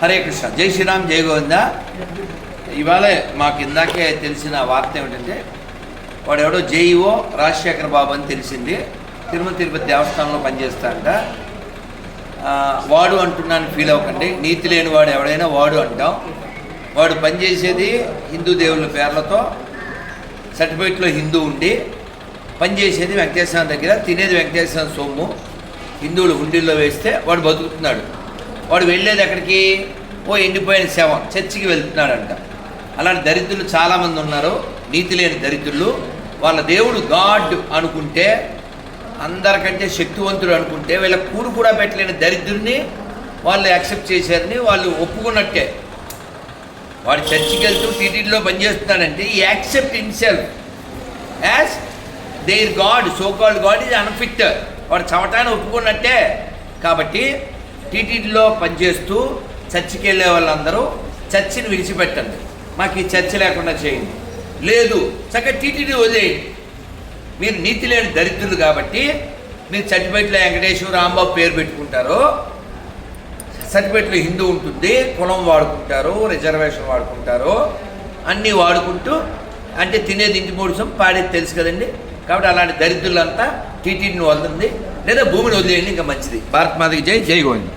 హరే కృష్ణ. జై శ్రీరామ్ జై గోవింద. ఇవాళ మాకు ఇందాకే తెలిసిన వార్త ఏమిటంటే వాడు ఎవడో జేఈఓ రాజశేఖర్ బాబు అని తెలిసింది. తిరుమల తిరుపతి దేవస్థానంలో పనిచేస్తాడంట. వాడు అంటున్నాను ఫీల్ అవ్వకండి. నీతి లేని వాడు ఎవడైనా వాడు అంటాం. వాడు పనిచేసేది హిందూ దేవుళ్ళ పేర్లతో సర్టిఫికేట్లో హిందూ ఉండి పనిచేసేది వెంకటేశ్వర దగ్గర తినేది వెంకటేశ్వర సొమ్ము హిందువులు హుండీల్లో వేస్తే వాడు బతుకుతున్నాడు. వాడు వెళ్ళేది ఎక్కడికి? ఓ ఎండిపోయిన శవం చర్చికి వెళ్తున్నాడంట. అలాంటి దరిద్రులు చాలామంది ఉన్నారు. నీతి లేని దరిద్రులు. వాళ్ళ దేవుడు గాడ్ అనుకుంటే అందరికంటే శక్తివంతుడు అనుకుంటే వీళ్ళ కూడు కూడా పెట్టలేని దరిద్రుని వాళ్ళు యాక్సెప్ట్ చేశారని వాళ్ళు ఒప్పుకున్నట్టే. వాడు చర్చికి వెళ్తూ టీటీడీలో పనిచేస్తున్నాడంటే ఈ accept itself as their God so called God is unfit వాడు చవటాన్ని ఒప్పుకున్నట్టే. కాబట్టి టీటీడీలో పనిచేస్తూ చర్చికి వెళ్ళే వాళ్ళందరూ చర్చిని విడిచిపెట్టండి. మాకు ఈ చర్చ లేకుండా చేయండి. లేదు చక్కగా టీటీడీ వదిలేయండి. మీరు నీతి లేని దరిద్రులు కాబట్టి మీరు సర్టిఫికెట్లో వెంకటేశ్వర రాంబాబు పేరు పెట్టుకుంటారు సర్టిఫికెట్లో హిందూ ఉంటుంది కులం వాడుకుంటారు రిజర్వేషన్ వాడుకుంటారు అన్నీ వాడుకుంటూ అంటే తినేది ఇంటి మూడుసం పాడేది తెలుసు కదండి. కాబట్టి అలాంటి దరిద్రులంతా టీటీడీని వదులుంది లేదా భూమిని వదిలేయండి ఇంకా మంచిది. భారత్ మాతకి జై జై గోవింద్.